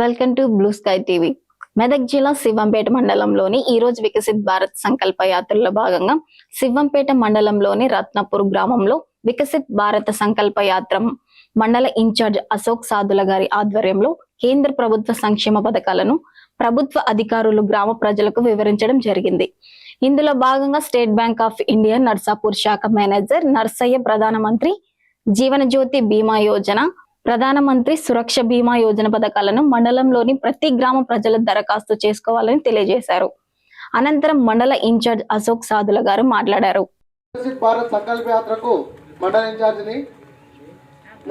Welcome to blue sky TV. Medak జిల్లా శివంపేట మండలంలోని ఈ రోజు వికసిత్ భారత్ సంకల్ప యాత్రలో భాగంగా శివంపేట మండలంలోని రత్నపూర్ గ్రామంలో వికసిత్ భారత సంకల్ప యాత్ర మండల ఇన్ఛార్జ్ అశోక్ సాధుల గారి ఆధ్వర్యంలో కేంద్ర ప్రభుత్వ సంక్షేమ పథకాలను ప్రభుత్వ అధికారులు గ్రామ ప్రజలకు వివరించడం జరిగింది. ఇందులో భాగంగా state bank of India Narsapur శాఖ మేనేజర్ నర్సయ్య ప్రధానమంత్రి జీవన జ్యోతి బీమా యోజన ప్రధానమంత్రి సురక్ష బీమా యోజన పథకాలను మండలంలోని ప్రతి గ్రామ ప్రజలు దరఖాస్తు చేసుకోవాలని తెలియజేశారు. అనంతరం మండల ఇన్ఛార్జ్ అశోక్ సాధుల గారు మాట్లాడారు. భారత్ సంకల్ప యాత్రకు మండల ఇన్ఛార్జిని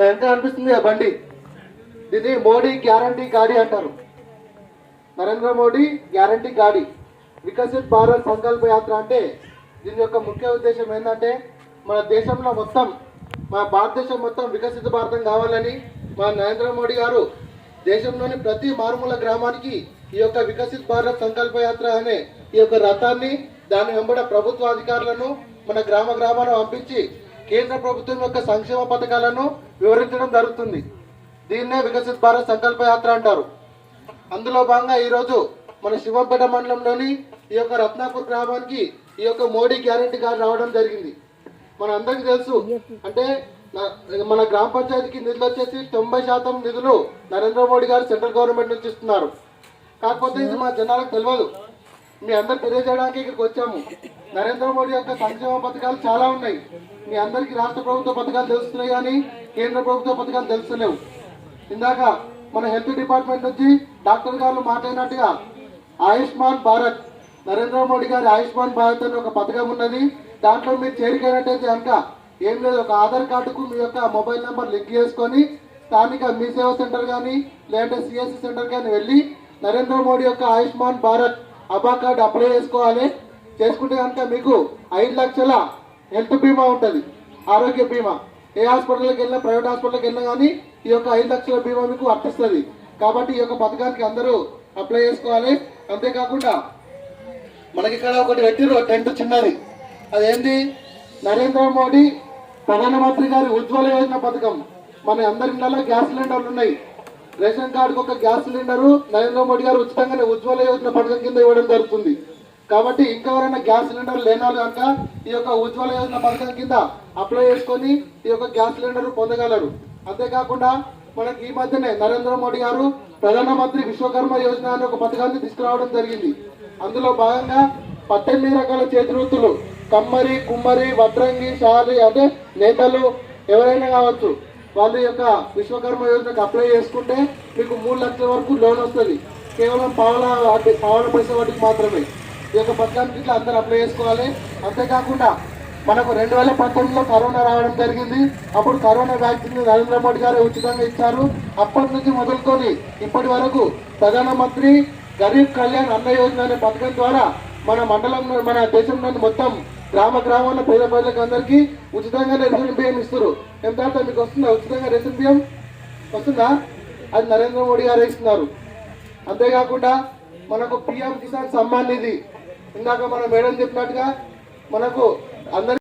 ఎంత అనిపిస్తుంది ఆ బండి? దీన్ని మోడీ గ్యారంటీ గాడి అంటారు. నరేంద్ర మోడీ గ్యారంటీ గాడి. వికసిత్ భారత్ సంకల్ప యాత్ర అంటే దీని యొక్క ముఖ్య ఉద్దేశం ఏంటంటే మన దేశంలో మొత్తం మా భారతదేశం మొత్తం వికసిత భారతం కావాలని మా నరేంద్ర మోడీ గారు దేశంలోని ప్రతి మారుమూల గ్రామానికి ఈ యొక్క వికసిత్ భారత్ సంకల్ప యాత్ర అనే ఈ యొక్క రథాన్ని దాని వెంబడ ప్రభుత్వ అధికారులను మన గ్రామ గ్రామాలను పంపించి కేంద్ర ప్రభుత్వం యొక్క సంక్షేమ పథకాలను వివరించడం జరుగుతుంది. దీన్నే వికసిత్ భారత్ సంకల్ప యాత్ర అంటారు. అందులో భాగంగా ఈరోజు మన శివంపేట మండలంలోని ఈ యొక్క రత్నాపూర్ గ్రామానికి ఈ యొక్క మోడీ గ్యారంటీ కార్డు రావడం జరిగింది. మన అందరికి తెలుసు. అంటే మన గ్రామ పంచాయతీకి నిధులు వచ్చేసి తొంభై శాతం నిధులు నరేంద్ర మోడీ గారు సెంట్రల్ గవర్నమెంట్ నుంచి ఇస్తున్నారు. కాకపోతే ఇది మా జనాలకు తెలియదు మీ అందరికి తెలియజేయడానికి ఇక్కడికి వచ్చాము. నరేంద్ర మోడీ యొక్క సంక్షేమ పథకాలు చాలా ఉన్నాయి. మీ అందరికీ రాష్ట్ర ప్రభుత్వ పథకాలు తెలుస్తున్నాయి కానీ కేంద్ర ప్రభుత్వ పథకాలు తెలుస్తలేవు. ఇందాక మన హెల్త్ డిపార్ట్మెంట్ నుంచి డాక్టర్ గారు మాట్లాడినట్టుగా ఆయుష్మాన్ భారత్ నరేంద్ర మోడీ గారి ఆయుష్మాన్ భారత్ అనే ఒక పథకం ఉన్నది. దాంట్లో మీరు చేరికైనట్టయితే కనుక ఏం లేదు ఒక ఆధార్ కార్డుకు మీ యొక్క మొబైల్ నెంబర్ లింక్ చేసుకొని స్థానిక మీ సేవా సెంటర్ కానీ లేదంటే సిఎస్సి సెంటర్ కానీ వెళ్ళి నరేంద్ర మోడీ యొక్క ఆయుష్మాన్ భారత్ అబా కార్డు అప్లై చేసుకోవాలి. చేసుకుంటే కనుక మీకు ఐదు లక్షల హెల్త్ బీమా ఉంటుంది ఆరోగ్య బీమా. ఏ హాస్పిటల్కి వెళ్ళినా ప్రైవేట్ హాస్పిటల్కి వెళ్ళినా కానీ ఈ యొక్క ఐదు లక్షల బీమా మీకు వర్తిస్తుంది. కాబట్టి ఈ యొక్క పథకానికి అందరూ అప్లై చేసుకోవాలి. అంతేకాకుండా మనకి ఇక్కడ ఒకటి పెట్టిరు టెంట్ చిన్నది. అదేంటి నరేంద్ర మోడీ ప్రధానమంత్రి గారి ఉజ్వల యోజన పథకం. మన అందరి ఇళ్ళలో గ్యాస్ సిలిండర్లు ఉన్నాయి. రేషన్ కార్డుకు ఒక గ్యాస్ సిలిండరు నరేంద్ర మోడీ గారు ఉచితంగానే ఉజ్వల యోజన పథకం కింద ఇవ్వడం జరుగుతుంది. కాబట్టి ఇంకెవరైనా గ్యాస్ సిలిండర్ లేనాలు కనుక ఈ యొక్క ఉజ్వల యోజన పథకం కింద అప్లై చేసుకొని ఈ యొక్క గ్యాస్ సిలిండర్ పొందగలరు. అంతేకాకుండా మనకి ఈ మధ్యనే నరేంద్ర మోడీ గారు ప్రధానమంత్రి విశ్వకర్మ యోజన అనే ఒక పథకాన్ని తీసుకురావడం జరిగింది. అందులో భాగంగా పద్దెనిమిది రకాల చేతి వృత్తులు కమ్మరి కుమ్మరి వడ్రంగి షారి అంటే నేతలు ఎవరైనా కావచ్చు. వాళ్ళ యొక్క విశ్వకర్మ యోజనకు అప్లై చేసుకుంటే మీకు మూడు లక్షల వరకు లోన్ వస్తుంది. కేవలం పావుల పావుల పైసల వడ్డీకి మాత్రమే. ఈ యొక్క పథకానికి ఇట్లా అందరూ అప్లై చేసుకోవాలి. అంతేకాకుండా మనకు రెండు వేల పంతొమ్మిదిలో కరోనా రావడం జరిగింది. అప్పుడు కరోనా వ్యాక్సిన్ నరేంద్ర మోడీ గారు ఉచితంగా ఇచ్చారు. అప్పటి నుంచి మొదలుకొని ఇప్పటి వరకు ప్రధానమంత్రి గరీబ్ కళ్యాణ్ అన్న యోజన అనే పథకం ద్వారా మన మండలంలో మన దేశంలోని మొత్తం గ్రామ గ్రామాల్లో పేద ప్రజలకు అందరికీ ఉచితంగా రేషన్ బియ్యం ఇస్తారు ఎంత మీకు వస్తుందా? ఉచితంగా రేషన్ బియ్యం? వస్తుందా? అది నరేంద్ర మోడీ గారు ఇస్తున్నారు అంతేకాకుండా మనకు పిఎం కిసాన్ సమ్మాన్ నిధి. ఇందాక మన మేడం చెప్పినట్టుగా మనకు అందరి